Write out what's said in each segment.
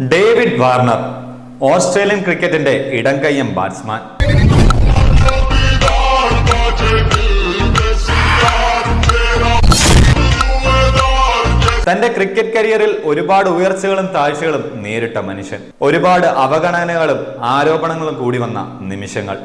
David Warner Australian ക്രിക്കറ്റിന്റെ ഇടംകയ്യം batsman തന്റെ cricket കരിയറിൽ ഒരുപാട് ഉയർച്ചകളും താഴ്ചകളും നേരിട്ട മനുഷ്യൻ. ഒരുപാട് അവഗണനകളും ആരോപണങ്ങളും കൂടി വന്ന നിമിഷങ്ങൾ.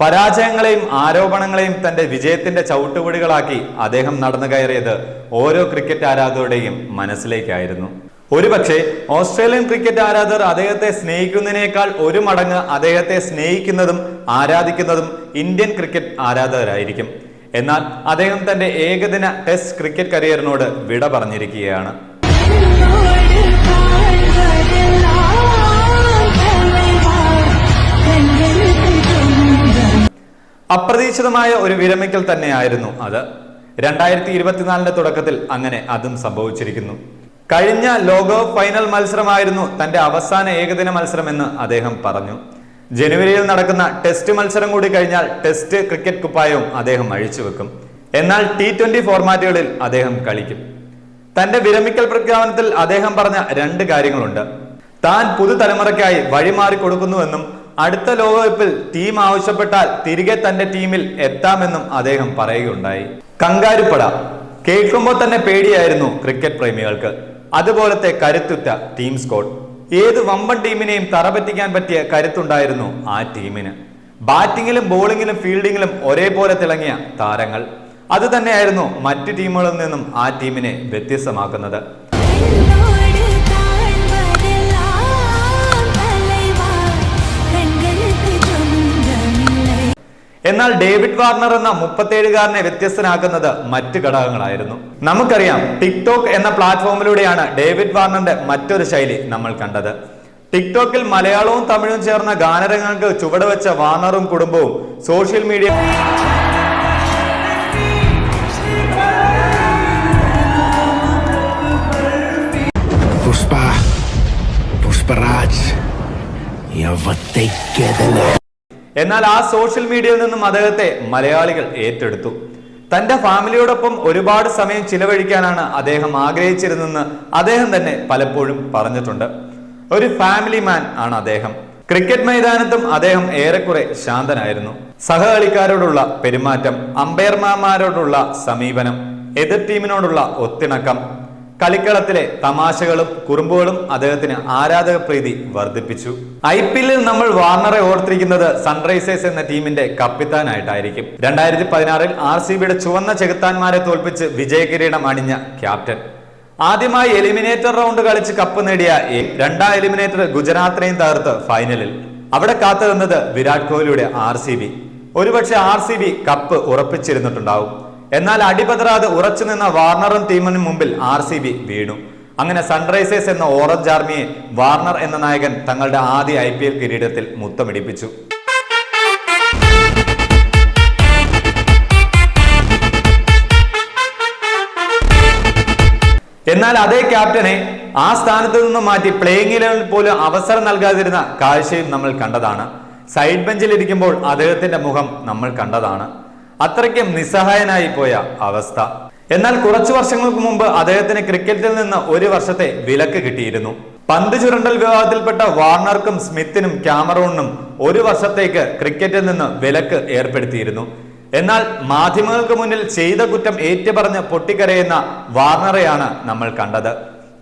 പരാജയങ്ങളെയും ആരോപണങ്ങളെയും തന്റെ വിജയത്തിന്റെ ചവിട്ടുപടികളാക്കി അദ്ദേഹം നടന്നു കയറിയത് ഓരോ ക്രിക്കറ്റ് ആരാധകരുടെയും മനസ്സിലേക്കായിരുന്നു. ഒരുപക്ഷെ ഓസ്ട്രേലിയൻ ക്രിക്കറ്റ് ആരാധകർ അദ്ദേഹത്തെ സ്നേഹിക്കുന്നതിനേക്കാൾ ഒരു മടങ്ങ് അദ്ദേഹത്തെ സ്നേഹിക്കുന്നതും ആരാധിക്കുന്നതും ഇന്ത്യൻ ക്രിക്കറ്റ് ആരാധകരായിരിക്കും. എന്നാൽ അദ്ദേഹം തന്റെ ഏകദിന ടെസ്റ്റ് ക്രിക്കറ്റ് കരിയറിനോട് വിട പറഞ്ഞിരിക്കുകയാണ്. അപ്രതീക്ഷിതമായ ഒരു വിരമിക്കൽ തന്നെയായിരുന്നു അത്. രണ്ടായിരത്തി ഇരുപത്തിനാലിന്റെ തുടക്കത്തിൽ അങ്ങനെ അതും സംഭവിച്ചിരിക്കുന്നു. കഴിഞ്ഞ ലോകകപ്പ് ഫൈനൽ മത്സരമായിരുന്നു തന്റെ അവസാന ഏകദിന മത്സരമെന്ന് അദ്ദേഹം പറഞ്ഞു. ജനുവരിയിൽ നടക്കുന്ന ടെസ്റ്റ് മത്സരം കൂടി കഴിഞ്ഞാൽ ടെസ്റ്റ് ക്രിക്കറ്റ് കുപ്പായവും അദ്ദേഹം അഴിച്ചുവെക്കും എന്നാൽ ടി ട്വന്റി ഫോർമാറ്റുകളിൽ അദ്ദേഹം കളിക്കും. തന്റെ വിരമിക്കൽ പ്രഖ്യാപനത്തിൽ അദ്ദേഹം പറഞ്ഞ രണ്ട് കാര്യങ്ങളുണ്ട്. താൻ പുതുതലമുറയ്ക്കായി വഴിമാറി കൊടുക്കുന്നുവെന്നും അടുത്ത ലോകകപ്പിൽ ടീം ആവശ്യപ്പെട്ടാൽ തിരികെ തന്റെ ടീമിൽ എത്താമെന്നും അദ്ദേഹം പറയുകയുണ്ടായി. കങ്കാരുപ്പട. കേൾക്കുമ്പോൾ തന്നെ പേടിയായിരുന്നു ക്രിക്കറ്റ് പ്രേമികൾക്ക്. അതുപോലത്തെ കരുത്തുറ്റ ടീം സ്കോഡ്. ഏത് വമ്പൻ ടീമിനെയും തറപറ്റിക്കാൻ പറ്റിയ കരുത്തുണ്ടായിരുന്നു ആ ടീമിന്. ബാറ്റിങ്ങിലും ബോളിങ്ങിലും ഫീൽഡിങ്ങിലും ഒരേപോലെ തിളങ്ങിയ താരങ്ങൾ. അതുതന്നെയായിരുന്നു മറ്റു ടീമുകളിൽ നിന്നും ആ ടീമിനെ വ്യത്യസ്തമാക്കുന്നത്. എന്നാൽ ഡേവിഡ് വാർണർ എന്ന മുപ്പത്തേഴുകാരനെ വ്യത്യസ്തനാക്കുന്നത് മറ്റ് ഘടകങ്ങളായിരുന്നു. നമുക്കറിയാം ടിക്ടോക്ക് എന്ന പ്ലാറ്റ്ഫോമിലൂടെയാണ് ഡേവിഡ് വാർണറിന്റെ മറ്റൊരു ശൈലി നമ്മൾ കണ്ടത്. ടിക്ടോക്കിൽ മലയാളവും തമിഴും ചേർന്ന ഗാനരംഗങ്ങൾക്ക് ചുവടുവെച്ച വാർണറും കുടുംബവും സോഷ്യൽ മീഡിയ പുഷ്പ പുഷ്പരാജ് എന്നാൽ ആ സോഷ്യൽ മീഡിയയിൽ നിന്നും അദ്ദേഹത്തെ മലയാളികൾ ഏറ്റെടുത്തു. തന്റെ ഫാമിലിയോടൊപ്പം ഒരുപാട് സമയം ചിലവഴിക്കാനാണ് അദ്ദേഹം ആഗ്രഹിച്ചിരുന്നെന്ന് അദ്ദേഹം തന്നെ പലപ്പോഴും പറഞ്ഞിട്ടുണ്ട്. ഒരു ഫാമിലി മാൻ ആണ് അദ്ദേഹം. ക്രിക്കറ്റ് മൈതാനത്തും അദ്ദേഹം ഏറെക്കുറെ ശാന്തനായിരുന്നു. സഹകളിക്കാരോടുള്ള പെരുമാറ്റം അമ്പയർമാരോടുള്ള സമീപനം എതിർ ടീമിനോടുള്ള ഒത്തിണക്കം കളിക്കളത്തിലെ തമാശകളും കുറുമ്പുകളും അദ്ദേഹത്തിന് ആരാധക പ്രീതി വർദ്ധിപ്പിച്ചു. ഐ പി എല്ലിൽ നമ്മൾ വാർണറെ ഓർത്തിരിക്കുന്നത് സൺറൈസേഴ്സ് എന്ന ടീമിന്റെ കപ്പിത്താനായിട്ടായിരിക്കും. രണ്ടായിരത്തി പതിനാറിൽ ആർ സി ബിയുടെ ചുവന്ന ചെകുത്താന്മാരെ തോൽപ്പിച്ച് വിജയകിരീടം അണിഞ്ഞ ക്യാപ്റ്റൻ. ആദ്യമായി എലിമിനേറ്റർ റൗണ്ട് കളിച്ച് കപ്പ് നേടിയ രണ്ടാം എലിമിനേറ്റർ ഗുജറാത്തിനെയും തകർത്ത് ഫൈനലിൽ. അവിടെ കാത്തു നിന്നത് വിരാട് കോഹ്ലിയുടെ ആർ സി ബി. ഒരുപക്ഷെ ആർ സി ബി കപ്പ് ഉറപ്പിച്ചിരുന്നിട്ടുണ്ടാവും. എന്നാൽ അടിപതറാതെ ഉറച്ചു നിന്ന വാർണറും ടീമിനും മുമ്പിൽ ആർ സി ബി വീണു. അങ്ങനെ സൺറൈസേഴ്സ് എന്ന ഓറഞ്ച് ആർമിയെ വാർണർ എന്ന നായകൻ തങ്ങളുടെ ആദ്യ ഐ പി എൽ കിരീടത്തിൽ മുത്തമിടിപ്പിച്ചു. എന്നാൽ അതേ ക്യാപ്റ്റനെ ആ സ്ഥാനത്ത് നിന്നും മാറ്റി പ്ലേയിങ് ഇലവനിൽ പോലും അവസരം നൽകാതിരുന്ന കാഴ്ചയും നമ്മൾ കണ്ടതാണ്. സൈഡ് ബെഞ്ചിൽ ഇരിക്കുമ്പോൾ അദ്ദേഹത്തിന്റെ മുഖം നമ്മൾ കണ്ടതാണ്. അത്രയ്ക്കും നിസ്സഹായനായി പോയ അവസ്ഥ. എന്നാൽ കുറച്ചു വർഷങ്ങൾക്ക് മുമ്പ് അദ്ദേഹത്തിന് ക്രിക്കറ്റിൽ നിന്ന് ഒരു വർഷത്തെ വിലക്ക് കിട്ടിയിരുന്നു. പന്ത് ചുരണ്ടൽ വിവാദത്തിൽപ്പെട്ട വാർണർക്കും സ്മിത്തിനും ക്യാമറൂണിനും ഒരു വർഷത്തേക്ക് ക്രിക്കറ്റിൽ നിന്ന് വിലക്ക് ഏർപ്പെടുത്തിയിരുന്നു. എന്നാൽ മാധ്യമങ്ങൾക്ക് മുന്നിൽ ചെയ്ത കുറ്റം ഏറ്റുപറഞ്ഞ് പൊട്ടിക്കരയുന്ന വാർണറെയാണ് നമ്മൾ കണ്ടത്.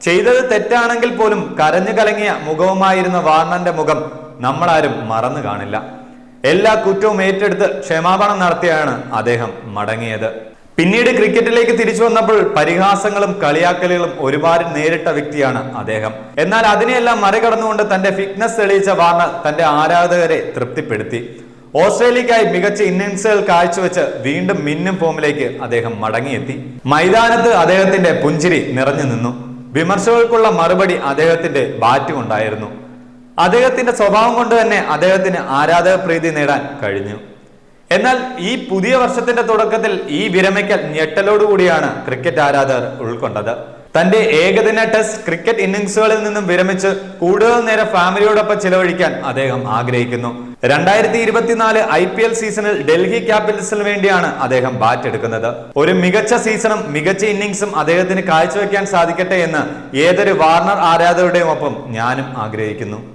ചെയ്തത് തെറ്റാണെങ്കിൽ പോലും കരഞ്ഞു കലങ്ങിയ മുഖവുമായിരുന്ന വാർണന്റെ മുഖം നമ്മളാരും മറന്നു കാണില്ല. എല്ലാ കുറ്റവും ഏറ്റെടുത്ത് ക്ഷമാപണം നടത്തിയാണ് അദ്ദേഹം മടങ്ങിയത്. പിന്നീട് ക്രിക്കറ്റിലേക്ക് തിരിച്ചു വന്നപ്പോൾ പരിഹാസങ്ങളും കളിയാക്കലുകളും ഒരുപാട് നേരിട്ട വ്യക്തിയാണ് അദ്ദേഹം. എന്നാൽ അതിനെയെല്ലാം മറികടന്നുകൊണ്ട് തന്റെ ഫിറ്റ്നസ് തെളിയിച്ച വാർണർ തന്റെ ആരാധകരെ തൃപ്തിപ്പെടുത്തി. ഓസ്ട്രേലിയക്കായി മികച്ച ഇന്നിംഗ്സുകൾ കാഴ്ചവെച്ച് വീണ്ടും മിന്നും ഫോമിലേക്ക് അദ്ദേഹം മടങ്ങിയെത്തി. മൈതാനത്ത് അദ്ദേഹത്തിന്റെ പുഞ്ചിരി നിറഞ്ഞു നിന്നു. വിമർശകർക്കുള്ള മറുപടി അദ്ദേഹത്തിന്റെ ബാറ്റ് കൊണ്ടായിരുന്നു. അദ്ദേഹത്തിന്റെ സ്വഭാവം കൊണ്ട് തന്നെ അദ്ദേഹത്തിന് ആരാധക പ്രീതി നേടാൻ കഴിഞ്ഞു. എന്നാൽ ഈ പുതിയ വർഷത്തിന്റെ തുടക്കത്തിൽ ഈ വിരമിക്കൽ ഞെട്ടലോടുകൂടിയാണ് ക്രിക്കറ്റ് ആരാധകർ ഉൾക്കൊണ്ടത്. തന്റെ ഏകദിന ടെസ്റ്റ് ക്രിക്കറ്റ് ഇന്നിംഗ്സുകളിൽ നിന്നും വിരമിച്ച് കൂടുതൽ നേരം ഫാമിലിയോടൊപ്പം ചിലവഴിക്കാൻ അദ്ദേഹം ആഗ്രഹിക്കുന്നു. രണ്ടായിരത്തി ഇരുപത്തിനാല് ഐ പി എൽ സീസണിൽ ഡൽഹി ക്യാപിറ്റൽസിന് വേണ്ടിയാണ് അദ്ദേഹം ബാറ്റ് എടുക്കുന്നത്. ഒരു മികച്ച സീസണും മികച്ച ഇന്നിംഗ്സും അദ്ദേഹത്തിന് കാഴ്ചവെക്കാൻ സാധിക്കട്ടെ എന്ന് ഏതൊരു വാർണർ ആരാധകരുടെയും ഒപ്പം ഞാനും ആഗ്രഹിക്കുന്നു.